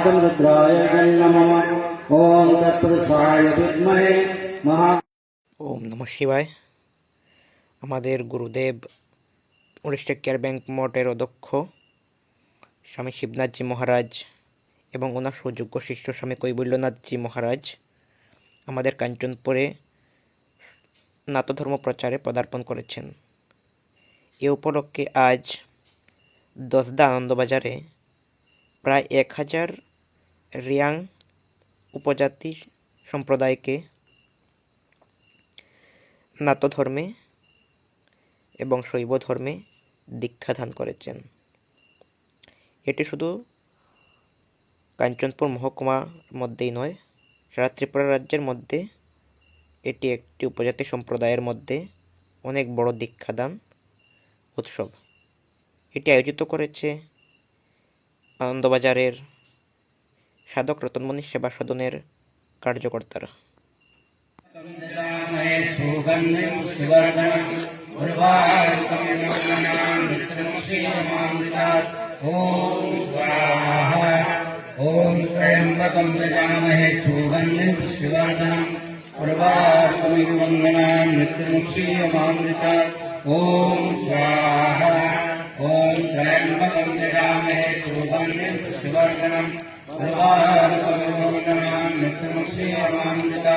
तं रुद्राय नमः ॐ तत्पुरुषाय विद्महे महा ওম নম শিবায় আমাদের গুরুদেব উড়িষ্যা কেয়ার ব্যাংক মঠের অধ্যক্ষ স্বামী শিবনাথজি মহারাজ এবং ওনার সুযোগ্য শিষ্য স্বামী কৈবল্যনাথজি মহারাজ আমাদের কাঞ্চনপুরে নাতধর্ম প্রচারে পদার্পণ করেছেন এ উপলক্ষে আজ দশদা আনন্দবাজারে প্রায় এক হাজার রিয়াং উপজাতি সম্প্রদায়কে নাতধর্মে এবং শৈব ধর্মে দীক্ষাদান করেছেন। এটি শুধু কাঞ্চনপুর মহকুমার মধ্যেই নয়, সারা ত্রিপুরা রাজ্যের মধ্যে এটি একটি উপজাতি সম্প্রদায়ের মধ্যে অনেক বড় দীক্ষাদান উৎসব। এটি আয়োজিত করেছে আনন্দবাজারের সাধক রতনমণি সেবা সদনের কার্যকর্তারা महे सुगन्धिं सुवर्णम् उर्वारुकमिन्द्रणां मित्रमुषीयमामृतात् ॐ स्वाहा ॐ त्र्यम्बकं यजामहे सुगन्धिं सुवर्णम् उर्वारुकमिन्द्रणां मित्रमुषीयमामृतात् ॐ स्वाहा शिवर्गणम् सर्वानुपविमोदनान् नित्यमुक्षीयमान्विता